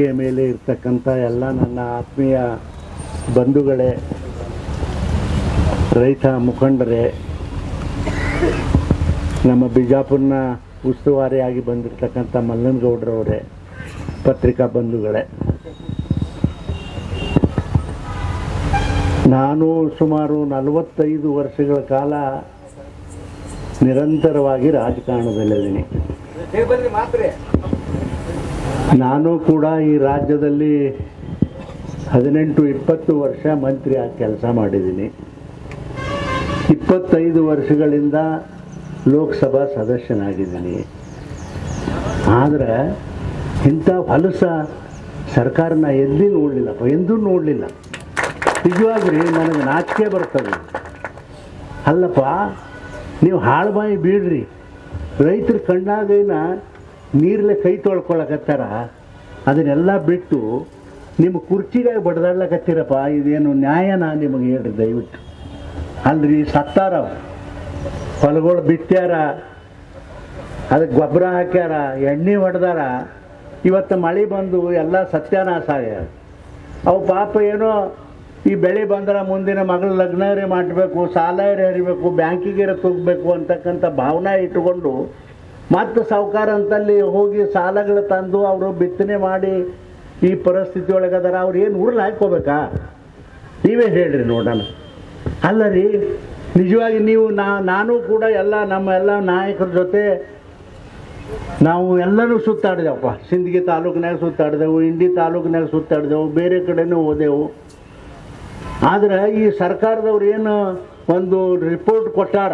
ವೇದಿಕೆಯ ಮೇಲೆ ಇರ್ತಕ್ಕಂಥ ಎಲ್ಲ ನನ್ನ ಆತ್ಮೀಯ ಬಂಧುಗಳೇ, ರೈತ ಮುಖಂಡರೇ, ನಮ್ಮ ಬಿಜಾಪುರನ ಉಸ್ತುವಾರಿಯಾಗಿ ಬಂದಿರತಕ್ಕಂಥ ಮಲ್ಲನಗೌಡ್ರವರೇ, ಪತ್ರಿಕಾ ಬಂಧುಗಳೇ. ನಾನು ಸುಮಾರು ನಲವತ್ತೈದು ವರ್ಷಗಳ ಕಾಲ ನಿರಂತರವಾಗಿ ರಾಜಕಾರಣದಲ್ಲಿದ್ದೀನಿ. ನಾನು ಕೂಡ ಈ ರಾಜ್ಯದಲ್ಲಿ ಹದಿನೆಂಟು, ಇಪ್ಪತ್ತು ವರ್ಷ ಮಂತ್ರಿ ಆಗಿ ಕೆಲಸ ಮಾಡಿದ್ದೀನಿ. ಇಪ್ಪತ್ತೈದು ವರ್ಷಗಳಿಂದ ಲೋಕಸಭಾ ಸದಸ್ಯನಾಗಿದ್ದೀನಿ. ಆದರೆ ಇಂಥ ಹೊಲಸ ಸರ್ಕಾರನ ಎಲ್ಲಿ ನೋಡಲಿಲ್ಲಪ್ಪ? ಎಂದೂ ನೋಡಲಿಲ್ಲ. ನಿಜವಾಗ್ರಿ ನನಗೆ ನಾಚಿಕೆ ಬರ್ತದೆ. ಅಲ್ಲಪ್ಪ, ನೀವು ಹಾಳು ಬಾಯಿ ಬೀಳ್ರಿ. ರೈತರ ಕಣ್ಣಾಗೇನ ನೀರಲ್ಲೇ ಕೈ ತೊಳ್ಕೊಳಕತ್ತಾರ? ಅದನ್ನೆಲ್ಲ ಬಿಟ್ಟು ನಿಮ್ಮ ಕುರ್ಚಿಗೆ ಬಡ್ದಾಡ್ಲಕತ್ತೀರಪ್ಪ, ಇದೇನು ನ್ಯಾಯನ ನಿಮಗೆ ಹೇಳ್ರಿ ದಯವಿಟ್ಟು. ಅಲ್ರಿ, ಸತ್ತಾರ ಹೊಲಗಳು ಬಿತ್ತ್ಯಾರ ಅದಕ್ಕೆ ಗೊಬ್ಬರ ಹಾಕ್ಯಾರ, ಎಣ್ಣೆ ಹೊಡೆದಾರ. ಇವತ್ತು ಮಳೆ ಬಂದು ಎಲ್ಲ ಸತ್ಯಾನಾಶ ಆಗ್ಯಾರ. ಅವು ಪಾಪ ಏನೋ ಈ ಬೆಳೆ ಬಂದ್ರೆ ಮುಂದಿನ ಮಗಳ ಲಗ್ನರೇ ಮಾಡಬೇಕು, ಸಾಲ ಹರಿಬೇಕು, ಬ್ಯಾಂಕಿಗೆ ತುಗಬೇಕು ಅಂತಕ್ಕಂಥ ಭಾವನೆ ಇಟ್ಟುಕೊಂಡು ಮತ್ತು ಸಾವುಕಾರ ಅಂತಲ್ಲಿ ಹೋಗಿ ಸಾಲಗಳು ತಂದು ಅವರು ಬಿತ್ತನೆ ಮಾಡಿ ಈ ಪರಿಸ್ಥಿತಿ ಒಳಗದಾರ ಅವ್ರು ಏನು ಉರುಳು ಹಾಕೋಬೇಕಾ ನೀವೇ ಹೇಳ್ರಿ ನೋಡೋಣ. ಅಲ್ಲ ರೀ ನಿಜವಾಗಿ ನೀವು ನಾ, ನಾನು ಕೂಡ ಎಲ್ಲ ನಮ್ಮ ಎಲ್ಲ ನಾಯಕರ ಜೊತೆ ನಾವು ಎಲ್ಲರೂ ಸುತ್ತಾಡಿದೆವಪ್ಪ. ಸಿಂದಗಿ ತಾಲೂಕಿನಾಗ ಸುತ್ತಾಡಿದೆವು, ಇಂಡಿ ತಾಲೂಕಿನಾಗ ಸುತ್ತಾಡಿದೆವು, ಬೇರೆ ಕಡೆನೂ ಹೋದೆವು. ಆದರೆ ಈ ಸರ್ಕಾರದವ್ರು ಏನು ಒಂದು ರಿಪೋರ್ಟ್ ಕೊಟ್ಟಾರ?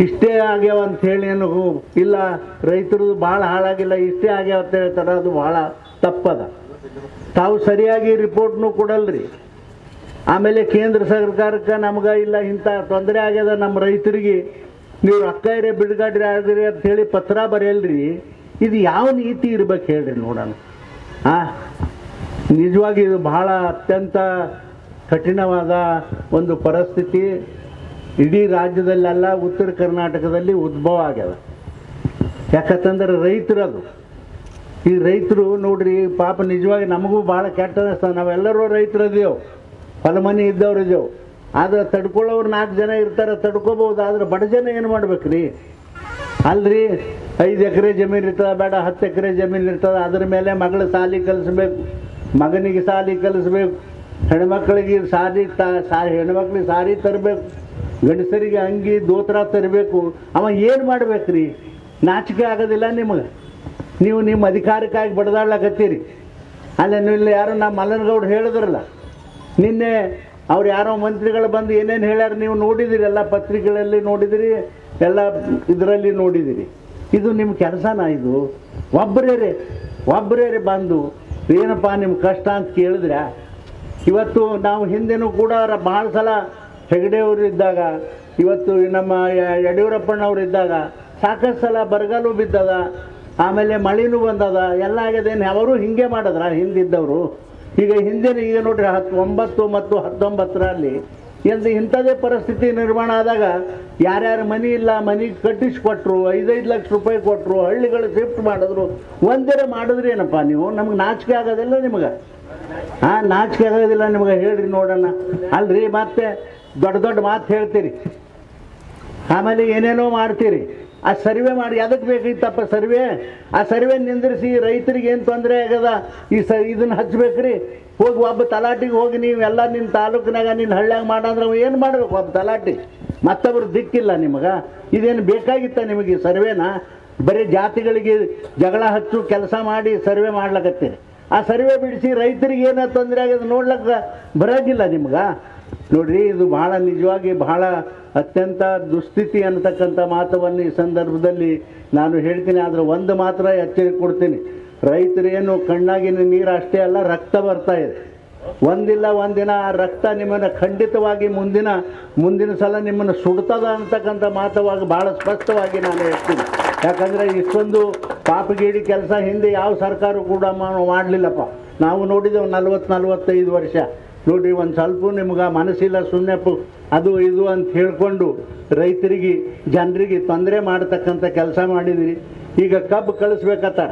ಇಷ್ಟೇ ಆಗ್ಯಾವ ಅಂತ ಹೇಳಿ ಏನು ಇಲ್ಲ, ರೈತರು ಭಾಳ ಹಾಳಾಗಿಲ್ಲ, ಇಷ್ಟೇ ಆಗ್ಯಾವ ಅಂತ ಹೇಳ್ತಾರೆ, ಅದು ಭಾಳ ತಪ್ಪದ. ತಾವು ಸರಿಯಾಗಿ ರಿಪೋರ್ಟ್ನು ಕೊಡಲ್ರಿ. ಆಮೇಲೆ ಕೇಂದ್ರ ಸರ್ಕಾರಕ್ಕೆ ನಮ್ಗೆ ಇಲ್ಲ, ಇಂಥ ತೊಂದರೆ ಆಗ್ಯದ, ನಮ್ಮ ರೈತರಿಗೆ ನೀವು ರೊಕ್ಕ ಇರೇ ಬಿಡುಗಡೆ ಆಗ್ರಿ ಅಂತ ಹೇಳಿ ಪತ್ರ ಬರೆಯಲ್ರಿ. ಇದು ಯಾವ ನೀತಿ ಇರ್ಬೇಕು ಹೇಳ್ರಿ ನೋಡೋಣ. ಆ, ನಿಜವಾಗಿ ಇದು ಬಹಳ ಅತ್ಯಂತ ಕಠಿಣವಾದ ಒಂದು ಪರಿಸ್ಥಿತಿ. ಇಡೀ ರಾಜ್ಯದಲ್ಲೆಲ್ಲ ಉತ್ತರ ಕರ್ನಾಟಕದಲ್ಲಿ ಉದ್ಭವ ಆಗ್ಯದ. ಯಾಕಂತಂದ್ರೆ ರೈತರದು. ಈ ರೈತರು ನೋಡ್ರಿ, ಪಾಪ ನಿಜವಾಗಿ ನಮಗೂ ಭಾಳ ಕೆಟ್ಟ ಅನಿಸ್ತದೆ ನಾವೆಲ್ಲರೂ ರೈತರದೇವು. ಹೊಲ ಮನೆ ಇದ್ದವ್ರು ಇದ್ದೇವೆ ಆದ್ರೆ ತಡ್ಕೊಳ್ಳೋರು ನಾಲ್ಕು ಜನ ಇರ್ತಾರೆ, ತಡ್ಕೋಬಹುದು. ಆದ್ರೆ ಬಡ ಜನ ಏನು ಮಾಡ್ಬೇಕ್ರಿ? ಅಲ್ರಿ, ಐದು ಎಕರೆ ಜಮೀನು ಇರ್ತದೆ, ಬೇಡ, ಹತ್ತು ಎಕರೆ ಜಮೀನು ಇರ್ತದೆ. ಅದ್ರ ಮೇಲೆ ಮಗಳ ಸಾಲಿ ಕಲಿಸ್ಬೇಕು, ಮಗನಿಗೆ ಸಾಲಿ ಕಲಿಸ್ಬೇಕು, ಹೆಣ್ಮಕ್ಳಿಗೆ ಸಾರಿ ತ, ಸಾ, ಹೆಣ್ಮಕ್ಳಿಗೆ ಸಾರಿ ತರಬೇಕು. ಗಂಡಸರಿಗೆ ಅಂಗಿ ದೋತ್ರ ತರಬೇಕು. ಅವ ಏನು ಮಾಡ್ಬೇಕ್ರಿ? ನಾಚಿಕೆ ಆಗೋದಿಲ್ಲ ನಿಮಗೆ. ನೀವು ನಿಮ್ಮ ಅಧಿಕಾರಕ್ಕಾಗಿ ಬಡದಾಡ್ಲಕತ್ತೀರಿ. ಅಲ್ಲ ನೀವು ಯಾರೋ ನಮ್ಮ ಮಲ್ಲನಗೌಡ್ರು ಹೇಳಿದ್ರಲ್ಲ, ನಿನ್ನೆ ಅವ್ರು ಯಾರೋ ಮಂತ್ರಿಗಳು ಬಂದು ಏನೇನು ಹೇಳ್ಯಾರ ನೀವು ನೋಡಿದಿರಿ, ಎಲ್ಲ ಪತ್ರಿಕೆಗಳಲ್ಲಿ ನೋಡಿದಿರಿ, ಎಲ್ಲ ಇದರಲ್ಲಿ ನೋಡಿದಿರಿ. ಇದು ನಿಮ್ಮ ಕೆಲಸನ ಇದು? ಒಬ್ಬರೇ ಒಬ್ಬರೇ ಬಂದು, ಏನಪ್ಪ ನಿಮ್ಮ ಕಷ್ಟ ಅಂತ ಕೇಳಿದ್ರೆ? ಇವತ್ತು ನಾವು ಹಿಂದೆನೂ ಕೂಡ ಭಾಳ ಸಲ ಹೆಗಡೆಯವರು ಇದ್ದಾಗ, ಇವತ್ತು ನಮ್ಮ ಯ- ಯಡಿಯೂರಪ್ಪನವ್ರು ಇದ್ದಾಗ ಸಾಕಷ್ಟು ಸಲ ಬರಗಾಲು ಬಿದ್ದದ, ಆಮೇಲೆ ಮಳೆನೂ ಬಂದದ, ಎಲ್ಲ ಆಗ್ಯದೇನು ಅವರು ಹಿಂಗೆ ಮಾಡಿದ್ರ, ಹಿಂದಿದ್ದವರು. ಈಗ ಹಿಂದಿನ, ಈಗ ನೋಡ್ರಿ, ಹತ್ತು, ಒಂಬತ್ತು ಮತ್ತು ಹತ್ತೊಂಬತ್ತರಲ್ಲಿ ಎಂದು ಇಂಥದೇ ಪರಿಸ್ಥಿತಿ ನಿರ್ಮಾಣ ಆದಾಗ ಯಾರ್ಯಾರು ಮನೆ ಇಲ್ಲ ಮನೆಗೆ ಕಟ್ಟಿಸ್ಕೊಟ್ರು, ಐದೈದು ಲಕ್ಷ ರೂಪಾಯಿ ಕೊಟ್ಟರು ಹಳ್ಳಿಗಳು ಶಿಫ್ಟ್ ಮಾಡಿದ್ರು, ಒಂದಿರ ಮಾಡಿದ್ರಿ ಏನಪ್ಪ ನೀವು? ನಮ್ಗೆ ನಾಚಿಕೆ ಆಗೋದಿಲ್ಲ ನಿಮಗೆ. ಹಾಂ ನಾಚಿಕೆ ಆಗೋದಿಲ್ಲ ನಿಮಗೆ, ಹೇಳ್ರಿ ನೋಡೋಣ. ಅಲ್ರಿ, ಮತ್ತೆ ದೊಡ್ಡ ದೊಡ್ಡ ಮಾತು ಹೇಳ್ತೀರಿ. ಆಮೇಲೆ ಏನೇನೋ ಮಾಡ್ತೀರಿ. ಆ ಸರ್ವೆ ಮಾಡಿ ಅದಕ್ಕೆ ಬೇಕಿತ್ತಪ್ಪ ಸರ್ವೆ? ಆ ಸರ್ವೆ ನಿಂದ್ರಿಸಿ ರೈತರಿಗೆ ಏನು ತೊಂದರೆ ಆಗದ? ಈ ಸ, ಇದನ್ನ ಹಚ್ಬೇಕ್ರಿ. ಹೋಗಿ ಒಬ್ಬ ತಲಾಟಿಗೆ ಹೋಗಿ ನೀವೆಲ್ಲ ನಿನ್ನ ತಾಲೂಕಿನಾಗ ನಿನ್ನ ಹಳ್ಳ್ಯಾಗ ಮಾಡಂದ್ರೆ ಏನು ಮಾಡ್ಬೇಕು ಒಬ್ಬ ತಲಾಟಿ? ಮತ್ತೊಬ್ರು ದಿಕ್ಕಿಲ್ಲ ನಿಮಗೆ. ಇದೇನು ಬೇಕಾಗಿತ್ತ ನಿಮಗೆ ಈ ಸರ್ವೆನ? ಬರೀ ಜಾತಿಗಳಿಗೆ ಜಗಳ ಹಚ್ಚು, ಕೆಲಸ ಮಾಡಿ ಸರ್ವೆ ಮಾಡ್ಲಕತ್ತೀರಿ. ಆ ಸರ್ವೆ ಬಿಡಿಸಿ ರೈತರಿಗೆ ಏನೋ ತೊಂದರೆ ಆಗ್ಯದ ನೋಡ್ಲಿಕ್ಕೆ ಬರೋದಿಲ್ಲ ನಿಮ್ಗೆ? ನೋಡ್ರಿ, ಇದು ಬಹಳ ನಿಜವಾಗಿ ಬಹಳ ಅತ್ಯಂತ ದುಸ್ಥಿತಿ ಅನ್ನತಕ್ಕಂಥ ಮಾತವನ್ನು ಈ ಸಂದರ್ಭದಲ್ಲಿ ನಾನು ಹೇಳ್ತೀನಿ. ಆದರೆ ಒಂದು ಮಾತ್ರ ಎಚ್ಚರಿಕೆ ಕೊಡ್ತೀನಿ. ರೈತರೇನು ಕಣ್ಣಾಗಿನ ನೀರು ಅಷ್ಟೇ ಅಲ್ಲ, ರಕ್ತ ಬರ್ತಾ ಇದೆ. ಒಂದಿಲ್ಲ ಒಂದಿನ ಆ ರಕ್ತ ನಿಮ್ಮನ್ನು ಖಂಡಿತವಾಗಿ ಮುಂದಿನ ಮುಂದಿನ ಸಲ ನಿಮ್ಮನ್ನು ಸುಡ್ತದ ಅಂತಕ್ಕಂಥ ಮಾತವಾಗಿ ಭಾಳ ಸ್ಪಷ್ಟವಾಗಿ ನಾನು ಹೇಳ್ತೀನಿ. ಯಾಕಂದರೆ ಇಷ್ಟೊಂದು ಪಾಪಗೀಡಿ ಕೆಲಸ ಹಿಂದೆ ಯಾವ ಸರ್ಕಾರ ಕೂಡ ಮಾಡಲಿಲ್ಲಪ್ಪ. ನಾವು ನೋಡಿದೆವು ನಲ್ವತ್ತು ನಲ್ವತ್ತೈದು ವರ್ಷ. ನೋಡಿ, ಒಂದು ಸ್ವಲ್ಪ ನಿಮ್ಗೆ ಮನಸ್ಸಿಲ್ಲ ಸುಮ್ಮನೆ ಅದು ಇದು ಅಂತ ಹೇಳ್ಕೊಂಡು ರೈತರಿಗೆ, ಜನರಿಗೆ ತೊಂದರೆ ಮಾಡತಕ್ಕಂಥ ಕೆಲಸ ಮಾಡಿದಿರಿ. ಈಗ ಕಬ್ಬು ಕಳಿಸ್ಬೇಕತ್ತಾರ.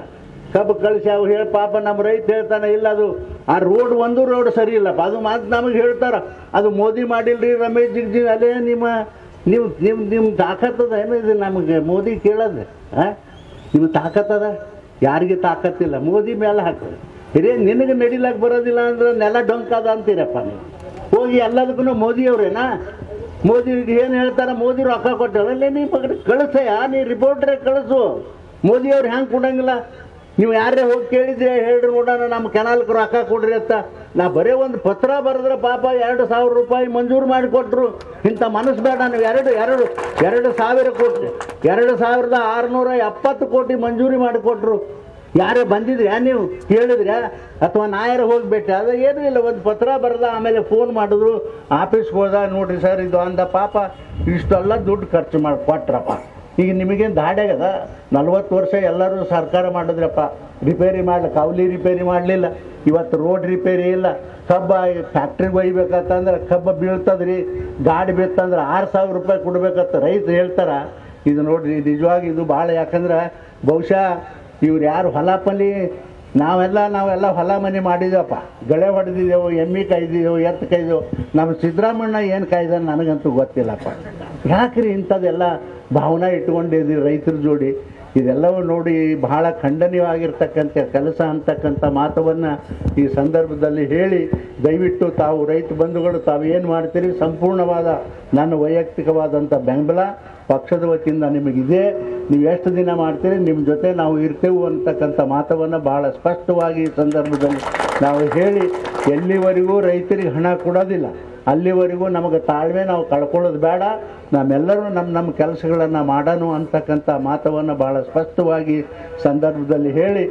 ಕಬ್ಬು ಕಳಿಸಿ ಅವ್ರು ಹೇಳಿ ಪಾಪ ನಮ್ಮ ರೈತ ಹೇಳ್ತಾನೆ, ಇಲ್ಲ ಅದು ಆ ರೋಡ್ ಒಂದು ರೋಡ್ ಸರಿ ಇಲ್ಲಪ್ಪ. ಅದು ಮಾತು ನಮಗೆ ಹೇಳ್ತಾರ. ಅದು ಮೋದಿ ಮಾಡಿಲ್ರಿ ರಮೇಶ್ ಜಿಗ್ಜಿ ಅಲ್ಲೇ ನಿಮ್ಮ ನೀವು ನಿಮ್ಮ ನಿಮ್ಮ ತಾಕತ್ತದ ಏನು ಇದು ನಮಗೆ ಮೋದಿ ಕೇಳೋದು ಹಾಂ ನಿಮ್ಮ ತಾಕತ್ತದ ಯಾರಿಗೆ ತಾಕತ್ತಿಲ್ಲ? ಮೋದಿ ಮೇಲೆ ಹಾಕೋದು ಹಿರಿಯ ನಿನಗೆ ನಡಿಲಕ್ಕೆ ಬರೋದಿಲ್ಲ ಅಂದ್ರೆ ನೆಲ ಡೊಂಕದ ಅಂತೀರಪ್ಪ ನೀವು. ಹೋಗಿ ಎಲ್ಲದಕ್ಕೂ ಮೋದಿಯವ್ರೇನಾ? ಮೋದಿ ಏನು ಹೇಳ್ತಾರೆ? ಮೋದಿ ರೊಕ್ಕ ಕೊಟ್ಟಲ್ಲ ನೀ ಕಳಿಸಯ್ಯ, ನೀ ರಿಪೋರ್ಟ್ರೆ ಕಳಿಸು. ಮೋದಿಯವ್ರು ಹೆಂಗೆ ಕೊಡಂಗಿಲ್ಲ? ನೀವು ಯಾರೇ ಹೋಗಿ ಕೇಳಿದ್ರೆ ಹೇಳ್ರಿ ನೋಡೋಣ ನಮ್ಮ ಕೆನಾಲ್ಗೆ ರೊಕ್ಕ ಕೊಡ್ರಿ ಅಂತ. ನಾ ಬರೀ ಒಂದು ಪತ್ರ ಬರೆದ್ರೆ ಪಾಪ ಎರಡು ಸಾವಿರ ರೂಪಾಯಿ ಮಂಜೂರು ಮಾಡಿಕೊಟ್ರು. ಇಂಥ ಮನಸ್ಸು ಬೇಡ, ನೀವು ಎರಡು ಎರಡು ಎರಡು ಸಾವಿರ ಕೋಟಿ ಎರಡು ಸಾವಿರದ ಆರುನೂರ ಎಪ್ಪತ್ತು ಕೋಟಿ ಮಂಜೂರಿ ಮಾಡಿಕೊಟ್ರು. ಯಾರೇ ಬಂದಿದ್ರ್ಯಾ ನೀವು, ಕೇಳಿದ್ರೆ? ಅಥವಾ ನಾಯರ ಹೋಗಿಬಿಟ್ಟೆ ಅದು ಏನೂ ಇಲ್ಲ, ಒಂದು ಪತ್ರ ಬರೆದ, ಆಮೇಲೆ ಫೋನ್ ಮಾಡಿದ್ರು, ಆಫೀಸ್ಗೆ ಹೋದ, ನೋಡ್ರಿ ಸರ್, ಇದು ಅಂದ ಪಾಪ, ಇಷ್ಟೆಲ್ಲ ದುಡ್ಡು ಖರ್ಚು ಮಾಡಿ, ಕೊಟ್ರಪ್ಪ. ಈಗ ನಿಮಗೇನು ದಾಡ್ಯಾಗದ ನಲ್ವತ್ತು ವರ್ಷ ಎಲ್ಲರೂ ಸರ್ಕಾರ ಮಾಡಿದ್ರಪ್ಪ. ರಿಪೇರಿ ಮಾಡ್ಲಿ, ಕೌಲಿ ರಿಪೇರಿ ಮಾಡಲಿಲ್ಲ. ಇವತ್ತು ರೋಡ್ ರಿಪೇರಿ ಇಲ್ಲ. ಕಬ್ಬ ಫ್ಯಾಕ್ಟ್ರಿಗೆ ಒಯ್ಬೇಕಂತಂದ್ರೆ ಕಬ್ಬ ಬೀಳ್ತದ್ರಿ. ಗಾಡಿ ಬಿತ್ತಂದ್ರೆ ಆರು ಸಾವಿರ ರೂಪಾಯಿ ಕೊಡ್ಬೇಕಂತ ರೈತರು ಹೇಳ್ತಾರೆ. ಇದು ನೋಡ್ರಿ, ನಿಜವಾಗಿ ಇದು ಭಾಳ ಯಾಕಂದ್ರೆ ಬಹುಶಃ ಇವ್ರು ಯಾರು ಹೊಲ ಪಲಿ ನಾವೆಲ್ಲ ನಾವೆಲ್ಲ ಹೊಲ ಮನೆ ಮಾಡಿದೇವಪ್ಪ. ಗಳೆ ಹೊಡೆದಿದ್ದೆವು, ಎಮ್ಮೆ ಕಾಯ್ದಿದ್ದೆವು, ಎತ್ತು ಕಾಯ್ದೆವು ನಮ್ಮ ಸಿದ್ದರಾಮಣ್ಣ ಏನು ಕಾಯ್ದ ನನಗಂತೂ ಗೊತ್ತಿಲ್ಲಪ್ಪ. ಯಾಕ್ರಿ ಇಂಥದ್ದೆಲ್ಲ ಭಾವನೆ ಇಟ್ಕೊಂಡಿದ್ದೀವಿ ರೈತರ ಜೋಡಿ? ಇದೆಲ್ಲವೂ ನೋಡಿ ಬಹಳ ಖಂಡನೀಯವಾಗಿರ್ತಕ್ಕಂಥ ಕೆಲಸ ಅಂತಕ್ಕಂಥ ಮಾತವನ್ನು ಈ ಸಂದರ್ಭದಲ್ಲಿ ಹೇಳಿ, ದಯವಿಟ್ಟು ತಾವು ರೈತ ಬಂಧುಗಳು, ತಾವು ಏನು ಮಾಡ್ತೀರಿ? ಸಂಪೂರ್ಣವಾದ ನನ್ನ ವೈಯಕ್ತಿಕವಾದಂಥ ಬೆಂಬಲ ಪಕ್ಷದ ವತಿಯಿಂದ ನಿಮಗಿದೆ. ನೀವು ಎಷ್ಟು ದಿನ ಮಾಡ್ತೀರಿ, ನಿಮ್ಮ ಜೊತೆ ನಾವು ಇರ್ತೇವೆ ಅಂತಕ್ಕಂಥ ಮಾತವನ್ನು ಬಹಳ ಸ್ಪಷ್ಟವಾಗಿ ಈ ಸಂದರ್ಭದಲ್ಲಿ ನಾವು ಹೇಳಿ, ಎಲ್ಲಿವರೆಗೂ ರೈತರಿಗೆ ಹಣ ಕೊಡೋದಿಲ್ಲ. ಅಲ್ಲಿವರೆಗೂ ನಮಗೆ ತಾಳ್ಮೆ ನಾವು ಕಳ್ಕೊಳ್ಳೋದು ಬೇಡ. ನಮ್ಮೆಲ್ಲರೂ ನಮ್ಮ ನಮ್ಮ ಕೆಲಸಗಳನ್ನು ಮಾಡೋಣ ಅಂತಕ್ಕಂಥ ಮಾತವನ್ನು ಭಾಳ ಸ್ಪಷ್ಟವಾಗಿ ಸಂದರ್ಭದಲ್ಲಿ ಹೇಳಿ.